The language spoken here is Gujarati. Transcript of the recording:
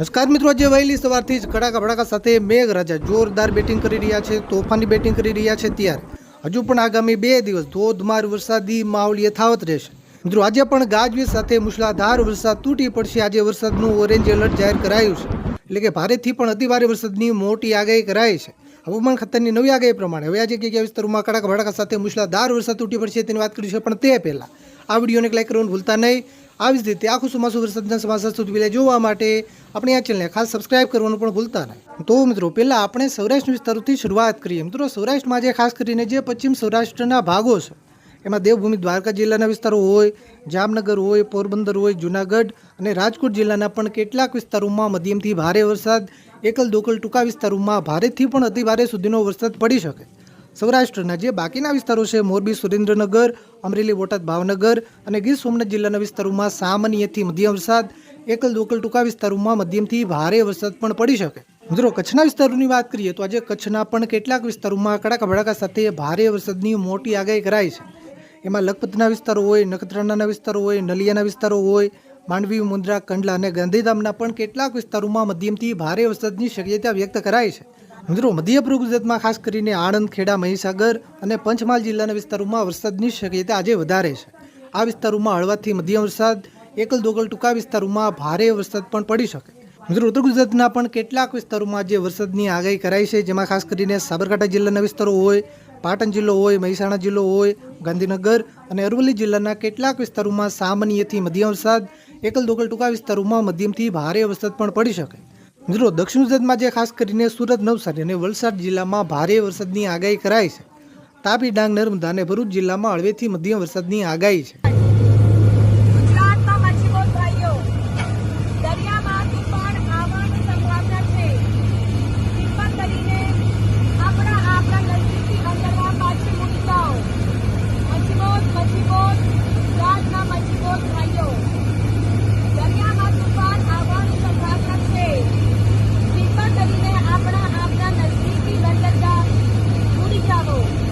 નમસ્કાર મિત્રો, આજે વહેલી સવારથી જ કડાકા ભડાકા સાથે મેઘરાજા જોરદાર બેટિંગ કરી રહ્યા છે, તોફાની બેટિંગ કરી રહ્યા છે ત્યારે. હજુ પણ આગામી બે દિવસ ધોધમાર વરસાદી માહોલ યથાવત રહેશે. મિત્રો, આજે પણ ગાજવીજ સાથે મુશળાધાર વરસાદ તૂટી પડશે. આજે વરસાદનું ઓરેન્જ એલર્ટ જાહેર કરાયું છે. એટલે કે ભારેથી પણ અતિભારે વરસાદની મોટી આગાહી કરાઈ છે. હવામાન ખાતાની નવી આગાહી પ્રમાણે હવે આજે કયા વિસ્તારોમાં કડાકા ભડાકા સાથે મુશળાધાર વરસાદ તૂટી પડશે તેની વાત કરીશું પણ તે પહેલાં. આ વિડીયોને લાઈક કરવાનું ભૂલતા નહીં. આવી જ રીતે આખું ચોમાસું વરસાદના સમાચાર સુધી પહેલાં જોવા માટે આપણે આ ચેનલને ખાસ સબસ્ક્રાઇબ કરવાનું પણ ભૂલતા નહીં. તો મિત્રો, પહેલાં આપણે સૌરાષ્ટ્ર વિસ્તારોથી શરૂઆત કરીએ. મિત્રો, સૌરાષ્ટ્રમાં જે ખાસ કરીને જે પશ્ચિમ સૌરાષ્ટ્રના ભાગો છે, એમાં દેવભૂમિ દ્વારકા જિલ્લાના વિસ્તારો હોય, જામનગર હોય, પોરબંદર હોય, જુનાગઢ અને રાજકોટ જિલ્લાના પણ કેટલાક વિસ્તારોમાં મધ્યમથી ભારે વરસાદ એકલ દોકલ ટૂંકા વિસ્તારોમાં ભારેથી પણ અતિભારે સુધીનો વરસાદ પડી શકે. સૌરાષ્ટ્રના જે બાકીના વિસ્તારો છે, મોરબી, સુરેન્દ્રનગર, અમરેલી, બોટાદ, ભાવનગર અને ગીર સોમનાથ જિલ્લાના વિસ્તારોમાં સામાન્યથી મધ્યમ વરસાદ, એકલ દોકલ ટૂંકા વિસ્તારોમાં મધ્યમથી ભારે વરસાદ પણ પડી શકે. મિત્રો, કચ્છના વિસ્તારોની વાત કરીએ તો આજે કચ્છના પણ કેટલાક વિસ્તારોમાં કડાકા ભડાકા સાથે ભારે વરસાદની મોટી આગાહી કરાઈ છે. એમાં લખપતના વિસ્તારો હોય, નખત્રાણાના વિસ્તારો હોય, નલિયાના વિસ્તારો હોય, માંડવી, મુન્દ્રા, કંડલા અને ગાંધીધામના પણ કેટલાક વિસ્તારોમાં મધ્યમથી ભારે વરસાદની શક્યતા વ્યક્ત કરાઈ છે. મિત્રો મધ્ય પૂર્વ ગુજરાતમાં ખાસ કરીને આણંદ, ખેડા, મહીસાગર અને પંચમહાલ જિલ્લાના વિસ્તારોમાં વરસાદની શક્યતા આજે વધારે છે. આ વિસ્તારોમાં હળવાથી મધ્યમ વરસાદ, એકલ દોગલ ટૂંકા વિસ્તારોમાં ભારે વરસાદ પણ પડી શકે. મિત્રો, ઉત્તર ગુજરાતના પણ કેટલાક વિસ્તારોમાં જે વરસાદની આગાહી કરાઈ છે, જેમાં ખાસ કરીને સાબરકાંઠા જિલ્લાના વિસ્તારો હોય, પાટણ જિલ્લો હોય, મહેસાણા જિલ્લો હોય, ગાંધીનગર અને અરવલ્લી જિલ્લાના કેટલાક વિસ્તારોમાં સામાન્યથી મધ્યમ વરસાદ, એકલ દોગલ ટૂંકા વિસ્તારોમાં મધ્યમથી ભારે વરસાદ પણ પડી શકે. મિત્રો, દક્ષિણ ગુજરાતમાં જે ખાસ કરીને સુરત, નવસારી અને વલસાડ જિલ્લામાં ભારે વરસાદની આગાહી કરાઈ છે. તાપી ડાંગ, નર્મદા અને ભરૂચ જિલ્લામાં હળવેથી મધ્યમ વરસાદની આગાહી છે.